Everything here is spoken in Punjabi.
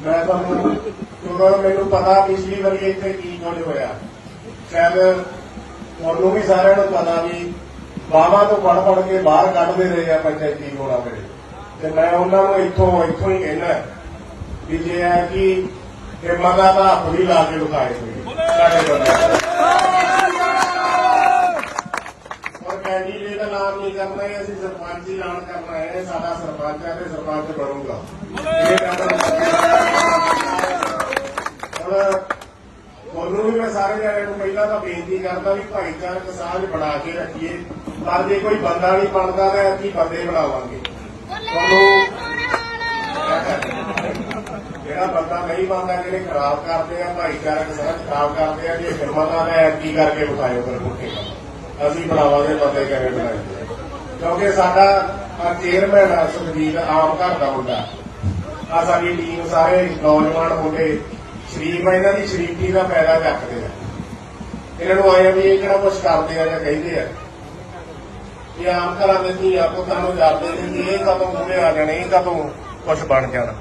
ਮੈਂ ਤੁਹਾਨੂੰ ਕਿਉਂਕਿ ਮੈਨੂੰ ਪਤਾ ਪਿਛਲੀ ਵਾਰੀ ਇੱਥੇ ਕੀ ਕੁਝ ਹੋਇਆ। ਸ਼ਾਇਦ ਤੁਹਾਨੂੰ ਵੀ ਸਾਰਿਆਂ ਨੂੰ ਪਤਾ ਵੀ ਬਾਵਾ ਤੋਂ ਪੜ ਪੜ ਕੇ ਬਾਹਰ ਕੱਢਦੇ ਰਹੇ ਆ ਪੰਚਾਇਤੀ ਚੋਣਾਂ ਵੇਲੇ ਤੇ ਮੈਂ ਉਹਨਾਂ ਨੂੰ ਇੱਥੋਂ ਇੱਥੋਂ ਹੀ ਕਹਿਣਾ ਵੀ ਜੇ ਹੈ ਕਿ ਹਿੰਮਤ ਦਾ ਹੱਥ ਵੀ ਲਾ ਕੇ ਵਿਖਾਏ ਹੋਏ ਸਾਡੇ ਬੰਦੇ ਔਰ ਕੈਂਡੀਡੇਟ ਦਾ ਨਾਮ ਨਹੀਂ ਕਰਨਾ ਹੈ, ਅਸੀਂ ਸਰਪੰਚ ਹੀ ਐਲਾਨ ਕਰਨਾ ਹੈ, ਸਾਡਾ ਸਰਪੰਚ ਹੈ ਤੇ ਸਰਪੰਚ ਬਣੂਗਾ। ਇਹ ਔਰ ਤੁਹਾਨੂੰ ਵੀ ਮੈਂ ਸਾਰੇ ਜਣਿਆਂ ਨੂੰ ਪਹਿਲਾਂ ਤਾਂ ਬੇਨਤੀ ਕਰਦਾ ਵੀ ਭਾਈਚਾਰਕ ਸਾਂਝ ਬਣਾ ਕੇ ਰੱਖੀਏ। ਪਰ ਜੇ ਕੋਈ ਬੰਦਾ ਨਹੀਂ ਬਣਦਾ ਤਾਂ ਅਸੀਂ ਬੰਦੇ ਬਣਾਵਾਂਗੇ। ਜਿਹੜਾ ਬੰਦਾ ਨਹੀਂ ਬਣਦਾ ਜਿਹੜੇ ਖਰਾਬ ਕਰਦੇ ਆ ਭਾਈਚਾਰਕ ਸਾਂਝ ਖਰਾਬ ਕਰਦੇ ਆ ਜੇ ਹਿੰਮਤਾਂ ਦਾ ਕੀ ਕਰਕੇ ਵਿਖਾਇਓ ਫਿਰ ਮੁੱਠੇ। ਅਸੀਂ ਬਣਾਵਾਂਗੇ ਬੰਦੇ ਕਿਵੇਂ ਬਣਾਏ ਕਿਉਂਕਿ ਸਾਡਾ ਚੇਅਰਮੈਨ ਆ ਸੁਖਜੀਤ ਆਮ ਘਰ ਦਾ ਮੁੰਡਾ। ਆ ਸਾਡੀ ਟੀਮ ਸਾਰੇ ਨੌਜਵਾਨ ਮੁੰਡੇ। ਸ਼ਰੀਫ ਆ, ਇਹਨਾਂ ਦੀ ਸ਼ਰੀਫੀ ਦਾ ਫਾਇਦਾ ਚੱਕਦੇ ਆ। ਇਹਨਾਂ ਨੂੰ ਆਇਆ ਵੀ ਇਹ ਕਿਹੜਾ ਕੁਝ ਕਰਦੇ ਆ ਜਾਂ ਕਹਿੰਦੇ ਆ ਕਿ ਆਮ ਘਰਾਂ ਦੇ ਧੀਆ ਪੁੱਤਾਂ ਨੂੰ ਜਾਂਦੇ ਨੇ ਕਿ ਇਹ ਕਦੋਂ ਮੂਹਰੇ ਆ ਜਾਣੇ, ਇਹ ਕਦੋਂ ਕੁਝ ਬਣ ਜਾਣਾ।